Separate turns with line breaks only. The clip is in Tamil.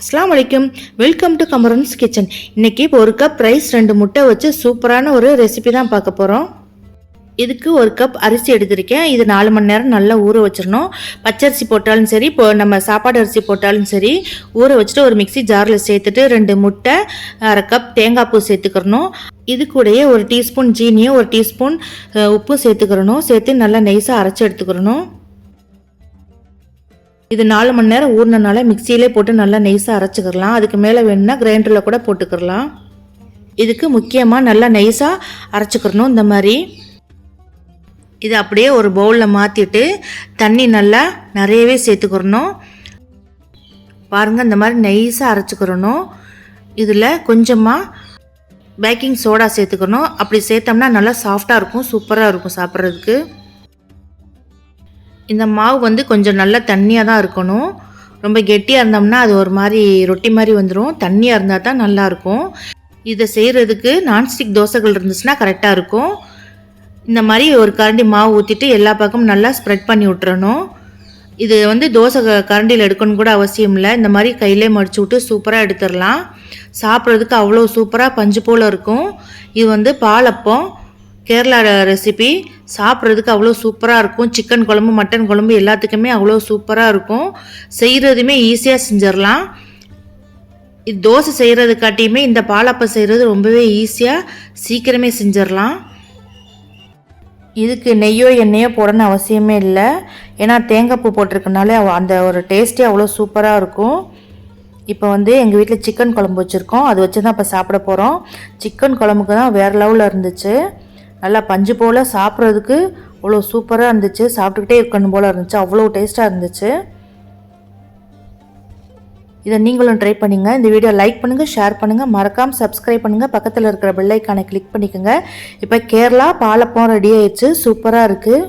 அஸ்லாம் வலைக்கும் வெல்கம் டு கமரன்ஸ் கிச்சன் இன்றைக்கி இப்போ ஒரு கப் ரைஸ் ரெண்டு முட்டை வச்சு சூப்பரான ஒரு ரெசிபி தான் பார்க்க போகிறோம் இதுக்கு ஒரு கப் அரிசி எடுத்திருக்கேன். இது நாலு மணி நேரம் நல்லா ஊற வச்சிடணும். பச்சரிசி போட்டாலும் சரி இப்போ நம்ம சாப்பாடு அரிசி போட்டாலும் சரி ஊற வச்சுட்டு ஒரு மிக்ஸி ஜாரில் சேர்த்துட்டு ரெண்டு முட்டை அரை கப் தேங்காய் பூ சேர்த்துக்கிறணும். இது கூடயே ஒரு டீஸ்பூன் ஜீனியும் ஒரு டீஸ்பூன் உப்பும் சேர்த்துக்கிறணும். சேர்த்து நல்லா நைஸாக அரைச்சி எடுத்துக்கிறணும். இது நாலு மணி நேரம் ஊறினனால மிக்சியிலே போட்டு நல்லா நைஸாக அரைச்சிக்கிறலாம். அதுக்கு மேலே வேணும்னா கிரைண்டரில் கூட போட்டுக்கிறலாம். இதுக்கு முக்கியமாக நல்லா நைஸாக அரைச்சிக்கிறணும் இந்த மாதிரி. இது அப்படியே ஒரு பவுலில் மாற்றிட்டு தண்ணி நல்லா நிறையவே சேர்த்துக்கிறணும். பாருங்கள் இந்த மாதிரி நைஸாக அரைச்சிக்கிறணும். இதில் கொஞ்சமாக பேக்கிங் சோடா சேர்த்துக்கணும். அப்படி சேர்த்தோம்னா நல்லா சாஃப்டாக இருக்கும் சூப்பராக இருக்கும் சாப்பிட்றதுக்கு. இந்த மாவு வந்து கொஞ்சம் நல்லா தண்ணியாக தான் இருக்கணும். ரொம்ப கெட்டியாக இருந்தோம்னா அது ஒரு மாதிரி ரொட்டி மாதிரி வந்துடும் தண்ணியாக இருந்தால் தான் நல்லாயிருக்கும் இதை செய்கிறதுக்கு நான்ஸ்டிக் தோசைகள் இருந்துச்சுன்னா கரெக்டாக இருக்கும். இந்த மாதிரி ஒரு கரண்டி மாவு ஊற்றிட்டு எல்லா பக்கமும் நல்லா ஸ்ப்ரெட் பண்ணி விட்டுறணும். இது வந்து தோசை கரண்டியில் எடுக்கணும் கூட அவசியம் இல்லை. இந்த மாதிரி கையிலே மடிச்சு விட்டு சூப்பராக எடுத்துடலாம். சாப்பிட்றதுக்கு அவ்வளோ சூப்பராக பஞ்சு போல் இருக்கும். இது வந்து பாலப்பம் கேரளா ரெசிபி சாப்பிட்றதுக்கு அவ்வளோ சூப்பராக இருக்கும். சிக்கன் குழம்பு மட்டன் குழம்பு எல்லாத்துக்குமே அவ்வளோ சூப்பராக இருக்கும். செய்கிறதுமே ஈஸியாக செஞ்சிடலாம். இது தோசை செய்கிறது காட்டியுமே இந்த பாலப்பம் செய்கிறது ரொம்பவே ஈஸியாக சீக்கிரமே செஞ்சிடலாம். இதுக்கு நெய்யோ எண்ணெயோ போடணும்னு அவசியமே இல்லை. ஏன்னா தேங்காய் பூ போட்டிருக்கனால அவ- அந்த ஒரு டேஸ்ட்டே அவ்வளோ சூப்பராக இருக்கும். இப்போ வந்து எங்கள் வீட்டில் சிக்கன் குழம்பு வச்சுருக்கோம். அது வச்சு தான் இப்போ சாப்பிட போகிறோம் சிக்கன் குழம்புக்கு தான் வேறு லெவலில் இருந்துச்சு. நல்லா பஞ்சு போல் சாப்பிட்றதுக்கு அவ்வளோ சூப்பராக இருந்துச்சு. சாப்பிட்டுக்கிட்டே இருக்கணும் போல் இருந்துச்சு. அவ்வளோ டேஸ்ட்டாக இருந்துச்சு. இதை நீங்களும் ட்ரை பண்ணுங்கள் இந்த வீடியோ லைக் பண்ணுங்கள் ஷேர் பண்ணுங்கள் மறக்காமல் சப்ஸ்கிரைப் பண்ணுங்கள் பக்கத்தில் இருக்கிற பெல்லைக்கானை கிளிக் பண்ணிக்கோங்க. இப்போ கேரளா பாலப்பம் ரெடி ஆயிடுச்சு. சூப்பராக இருக்குது